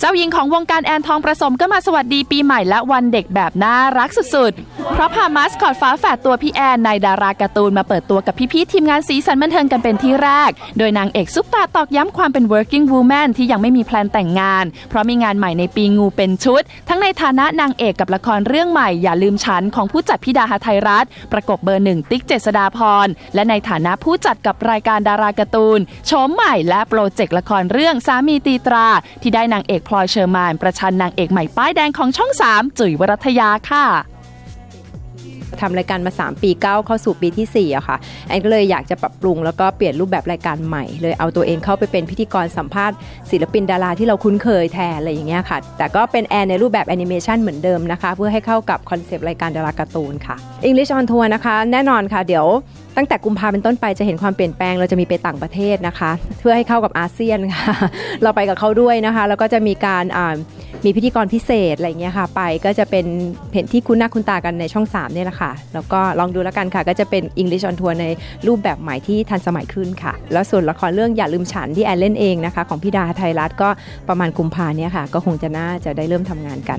เจ้าหญิงของวงการแอนทองประสมก็มาสวัสดีปีใหม่และวันเด็กแบบน่ารักสุดๆ เพราะพามาสคอตฟ้าแฝดตัวพี่แอนในดาราการ์ตูนมาเปิดตัวกับพี่ๆทีมงานสีสันบันเทิงกันเป็นที่แรก โดยนางเอกซุปตาตอกย้ำความเป็น working woman ที่ยังไม่มีแพลนแต่งงาน เพราะมีงานใหม่ในปีงูเป็นชุด ทั้งในฐานะนางเอกกับละครเรื่องใหม่อย่าลืมฉันของผู้จัดพิดาหไทยรัฐ ประกบเบอร์หนึ่งติ๊กเจษดาพรและในฐานะผู้จัดกับรายการดาราการ์ตูนโฉมใหม่และโปรเจกต์ละครเรื่องสามีตีตรา ที่ได้นางเอกพลอยเชอร์มาน ประชันนางเอกใหม่ป้ายแดงของช่อง 3 จุ๋ยวรัตยาค่ะทำรายการมา 3 ปีก้าวเข้าสู่ปีที่4อะค่ะแอนก็เลยอยากจะปรับปรุงแล้วก็เปลี่ยนรูปแบบรายการใหม่ เลยเอาตัวเองเข้าไปเป็นพิธีกรสัมภาษณ์ศิลปินดาราที่เราคุ้นเคยแทนอะไรอย่างเงี้ยค่ะ แต่ก็เป็นแอนในรูปแบบแอนิเมชันเหมือนเดิมนะคะ เพื่อให้เข้ากับคอนเซปต์รายการดาราการ์ตูนค่ะ English on Tour นะคะ แน่นอนค่ะเดี๋ยว ตั้งแต่กุมภาเป็นต้นไปจะเห็นความเปลี่ยนแปลงเราจะมีไปต่างประเทศนะคะ เพื่อให้เข้ากับอาเซียนค่ะเราไปกับเขาด้วยนะคะ แล้วก็จะมีการมีพิธีกรพิเศษอะไรเงี้ยค่ะ ไปก็จะเป็นเห็นที่คุ้นหน้าคุ้นตากันในช่อง3เนี่ยแหละค่ะ แล้วก็ลองดูแล้วกันค่ะ ก็จะเป็น English on Tour ในรูปแบบใหม่ที่ทันสมัยขึ้นค่ะ แล้วส่วนละครเรื่องอย่าลืมฉันที่แอนเล่นเองนะคะ ของพี่ดาไทยรัฐก็ประมาณกุมภาเนี่ยค่ะ ก็คงจะน่าจะได้เริ่มทำงานกัน